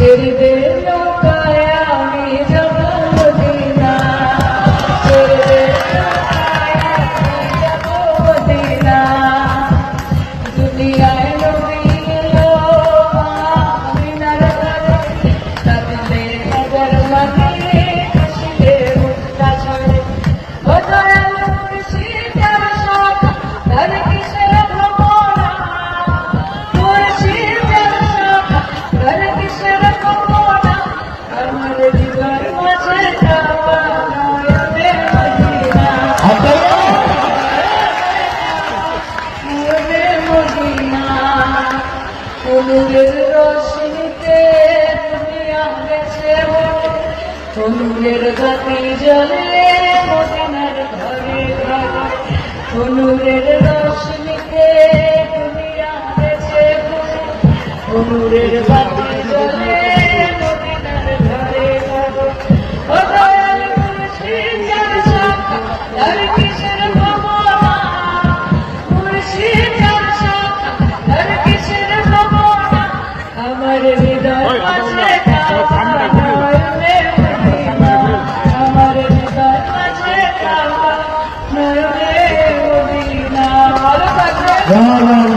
ছেড়ে দে নৌকায় আমি যাব মদিনা ছেড়ে দে নৌকায় আমি যাব মদিনা দুনিয়া ফুলের রশ্মিতে তুমি আঁকেছে ফুলের বাতি জ্বলে মদিনার ঘরে ঘরে। ফুলের রশ্মিতে তুমি আঁকেছে ফুলের বাতি জ্বলে মদিনার ঘরে ও দয়াল মুর্শিদ জান সাথে la la